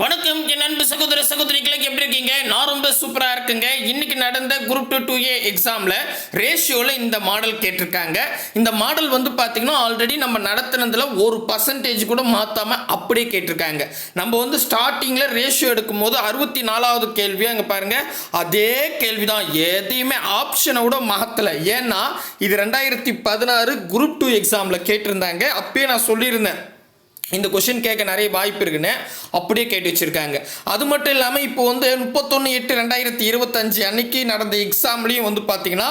வணக்கம் என் அன்பு சகோதர சகோதரிகளுக்கு எப்படி இருக்கீங்க? நான் ரொம்ப சூப்பராக இருக்குங்க. இன்னைக்கு நடந்த குரூப் டூ டூ ஏ எக்ஸாமில் ரேஷியோவில் இந்த மாடல் கேட்டிருக்காங்க. இந்த மாடல் வந்து பார்த்தீங்கன்னா ஆல்ரெடி நம்ம நடத்தினதில் ஒரு பர்சன்டேஜ் கூட மாற்றாமல் அப்படியே கேட்டிருக்காங்க. நம்ம வந்து ஸ்டார்டிங்கில் ரேஷியோ எடுக்கும்போது அறுபத்தி நாலாவது கேள்வி அங்கே பாருங்க. அதே கேள்வி தான் எதையுமே ஆப்ஷனை விட மாற்றலை ஏன்னா இது ரெண்டாயிரத்தி பதினாறு குரூப் டூ எக்ஸாமில் கேட்டிருந்தாங்க. அப்பயே நான் சொல்லியிருந்தேன். இந்த கொஷின் கேட்க நிறைய வாய்ப்பு இருக்குன்னு அப்படியே கேட்டு வச்சுருக்காங்க. அது மட்டும் இல்லாமல் இப்போ வந்து முப்பத்தொன்று எட்டு ரெண்டாயிரத்தி இருபத்தஞ்சு அன்னைக்கு நடந்த எக்ஸாம்லேயும் வந்து பார்த்திங்கன்னா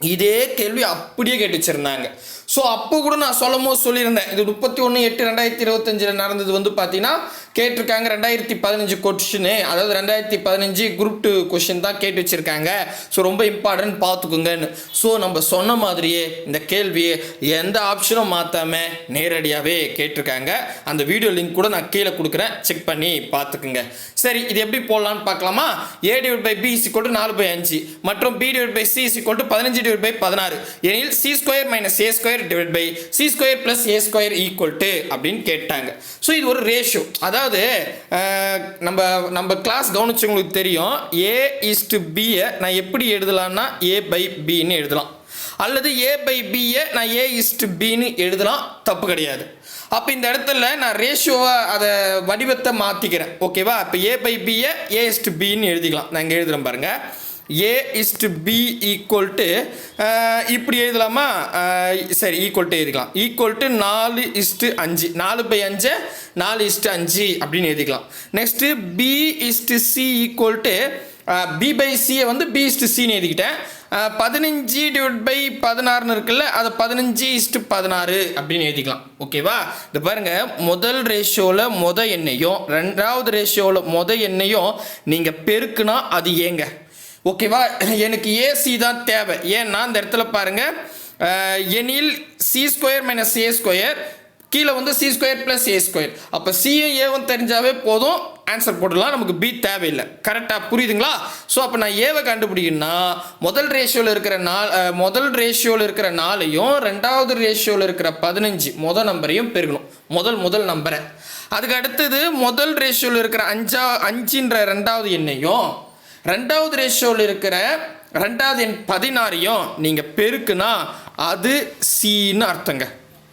இதே கேள்வி அப்படியே கேட்டு வச்சிருந்தாங்க. ஸோ அப்போ கூட நான் சொல்லும் போது சொல்லியிருந்தேன். இது முப்பத்தி ஒன்று எட்டு ரெண்டாயிரத்தி இருபத்தஞ்சில் நடந்தது வந்து பார்த்தீங்கன்னா கேட்டிருக்காங்க ரெண்டாயிரத்தி பதினஞ்சு கொஷினு அதாவது ரெண்டாயிரத்தி பதினஞ்சு குரூப் டூ கொஷின் தான் கேட்டு வச்சுருக்காங்க. ஸோ ரொம்ப இம்பார்ட்டன்ட் பார்த்துக்குங்கன்னு ஸோ நம்ம சொன்ன மாதிரியே இந்த கேள்வியை எந்த ஆப்ஷனும் மாற்றாமல் நேரடியாகவே கேட்டிருக்காங்க. அந்த வீடியோ லிங்க் கூட நான் கீழே கொடுக்குறேன். செக் பண்ணி பார்த்துக்குங்க சரி இது எப்படி போடலான்னு பார்க்கலாமா? A divide by B is நாலு பை அஞ்சு. மற்றும் B divide by C is பதினஞ்சு டிவைட் பை பதினாறு. எனில் C square minus A square divide by C square plus A square equal to அப்படின்னு கேட்டாங்க. ஸோ இது ஒரு ரேஷியோ அதாவது நம்ம நம்ம கிளாஸ் கவனிச்சவங்களுக்கு தெரியும் ஏ இஸ்டு பியை நான் எப்படி எழுதலாம்னா ஏ பை பின்னு எழுதலாம். அல்லது ஏ பை பியை நான் ஏ இஸ்டு பின்னு எழுதலாம் தப்பு கிடையாது. அப்போ இந்த இடத்துல நான் ரேஷியோவை அதை வடிவத்தை மாற்றிக்கிறேன் ஓகேவா இப்போ ஏ பை பியை ஏ இஸ்டு பின்னு எழுதிக்கலாம். நான் இங்கே எழுதுகிறேன் பாருங்கள் A is to B equal to இப்படி எழுதலாமா? Uh, சரி ஈக்குவல் டு எழுதிக்கலாம். ஈக்குவல் டு நாலு இஸ்டு அஞ்சு. நாலு பை அஞ்சு நாலு இஸ்டு அஞ்சு அப்படின்னு எழுதிக்கலாம். Next B is to C equal to B by சியை வந்து பி இஸ்டு சின்னு எழுதிக்கிட்டேன். Uh, பதினஞ்சு டிவைட் பை பதினாறுன்னு இருக்குல்ல அதை பதினஞ்சு இஸ்டு பதினாறு அப்படின்னு எழுதிக்கலாம். ஓகேவா இது பாருங்கள் முதல் ரேஷியோவில் மொத எண்ணையும் ரெண்டாவது ரேஷியோவில் மொத எண்ணையும் நீங்கள் பெருக்குனா அது ஏங்க? ஓகேவா? எனக்கு ஏசி தான் தேவை. ஏன்னா அந்த இடத்துல பாருங்க. எனில் C square minus A square கீழே வந்து C square plus A square அப்போ சியும் ஏவும் தெரிஞ்சாவே போதும். ஆன்சர் போட்டுடலாம். நமக்கு பி தேவையில்லை. கரெக்டாக புரியுதுங்களா? ஸோ அப்போ நான் ஏவை கண்டுபிடிக்கணும்னா முதல் ரேஷியோவில் இருக்கிற நாள் முதல் ரேஷியோவில் இருக்கிற நாளையும் ரெண்டாவது ரேஷியோவில் இருக்கிற பதினஞ்சு முதல் நம்பரையும் பெருகணும். முதல் முதல் நம்பரை அதுக்கு அடுத்தது முதல் ரேஷியோவில் இருக்கிற அஞ்சா அஞ்சுன்ற ரெண்டாவது எண்ணையும் ரெண்டாவது ரேஷியோவில் இருக்கிற ரெண்டாவது எண் பதினாறையும் நீங்கள் பெருக்குனா அது சீன்னு அர்த்தங்க.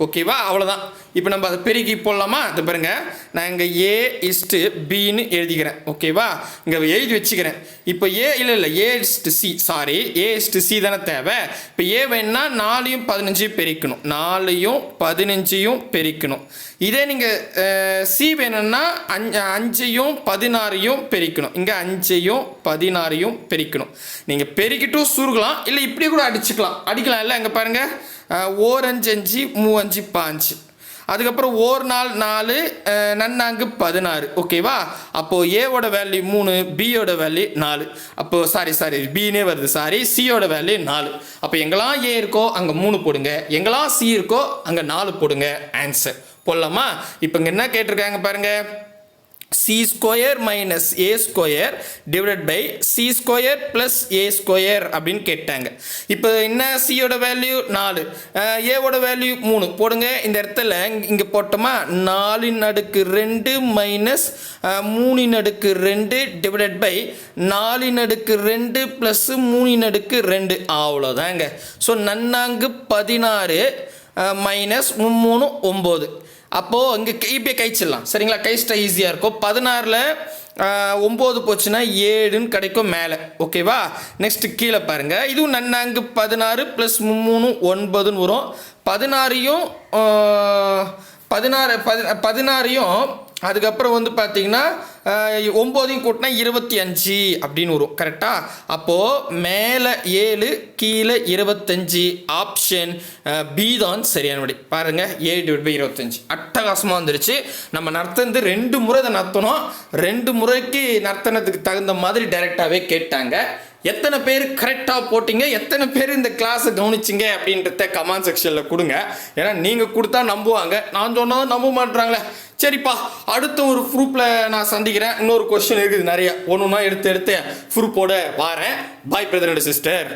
ஓகேவா? அவ்வளோதான் இப்போ நம்ம அதை பெருக்கி போடலாமா? அது பாருங்க. நான் இங்கே ஏ இஸ்ட்டு பின்னு எழுதிக்கிறேன். ஓகேவா? இங்கே எழுதி வச்சுக்கிறேன். இப்போ ஏ இல்லை இல்லை. A is to C sorry A is to C தானே தேவை. இப்போ ஏ வேணும்னா நாலையும் பதினஞ்சையும் பெருக்கணும். நாலையும் பதினஞ்சையும் பெருக்கணும். இதே நீங்கள் சி வேணும்னா அஞ்சு அஞ்சையும் பதினாறையும் பெருக்கணும். இங்கே அஞ்சையும் பதினாறையும் பெருக்கணும். நீங்கள் பெருக்கிட்டும் சுருகலாம் இல்லை இப்படி கூட அடிச்சுக்கலாம். அடிக்கலாம் இல்லை? இங்கே பாருங்கள் ஓர் அஞ்சு அஞ்சு மூவஞ்சு பாஞ்சு. அதுக்கப்புறம் ஓர் நாள் நாலு நன்னாங்கு பதினாறு. ஓகேவா? அப்போது ஏவோட வேல்யூ மூணு பியோட வேல்யூ நாலு. அப்போது சாரி சாரி பின்னே வருது. சாரி சியோட வேல்யூ நாலு. அப்போ எங்கெல்லாம் ஏ இருக்கோ அங்கே மூணு போடுங்க. எங்கெல்லாம் சி இருக்கோ அங்கே நாலு போடுங்க. ஆன்சர் போடலாமா? இப்போ இங்கே என்ன கேட்டிருக்காங்க பாருங்கள் C square minus A square divide by C square plus A square அப்படின்னு கேட்டாங்க. இப்போ என்ன சியோட வேல்யூ நாலு. ஏவோட வேல்யூ மூணு. போடுங்க. இந்த இடத்துல இங்கே போட்டோமா? நாலின் அடுக்கு ரெண்டு மைனஸ் மூணின் அடுக்கு ரெண்டு டிவைட் பை நாலின் அடுக்கு ரெண்டு ப்ளஸ் மூணின் அடுக்கு ரெண்டு. அவ்வளோதாங்க. ஸோ நன்னாங்கு பதினாறு மைனஸ் மூணு ஒம்பது. அப்போது இங்கே இப்படியே கழிச்சிடலாம். சரிங்களா? கழிச்சிட்டா ஈஸியாக இருக்கும். பதினாறில் ஒம்பது போச்சுன்னா ஏழுன்னு கிடைக்கும் மேலே. ஓகேவா நெக்ஸ்ட்டு கீழே பாருங்கள் இதுவும் நன்னாங்கு பதினாறு ப்ளஸ் மூணு ஒன்பதுன்னு வரும். பதினாறையும் பதினாறு பதி பதினாறையும் அதுக்கப்புறம் வந்து பார்த்தீங்கன்னா ஒம்போதையும் கூட்டினா இருபத்தி அஞ்சு அப்படின்னு வரும். கரெக்டாக அப்போது மேலே ஏழு கீழே இருபத்தஞ்சி ஆப்ஷன் பி தான் சரியான விடை பாருங்கள் ஏழு டிவைட் பை இருபத்தஞ்சி. அட்டகாசமாக வந்துருச்சு. நம்ம நடத்துனது ரெண்டு முறை இதை நடத்தணும் ரெண்டு முறைக்கு நடத்தினதுக்கு தகுந்த மாதிரி டைரெக்டாகவே கேட்டாங்க. எத்தனை பேர் கரெக்டாக போட்டிங்க? எத்தனை பேர் இந்த கிளாஸை கவனிச்சிங்க? அப்படின்றத கமெண்ட் செக்ஷனில் கொடுங்க. ஏன்னா நீங்கள் கொடுத்தா நம்புவாங்க. நான் சொன்னதும் நம்ப மாட்றாங்களே. சரிப்பா அடுத்த ஒரு ப்ரூப்பில் நான் சந்திக்கிறேன். இன்னொரு கொஸ்டின் இருக்குது நிறைய. ஒன்று ஒன்றா எடுத்து எடுத்து ப்ரூஃபோட வாரேன். பாய் பிரதர் சிஸ்டர்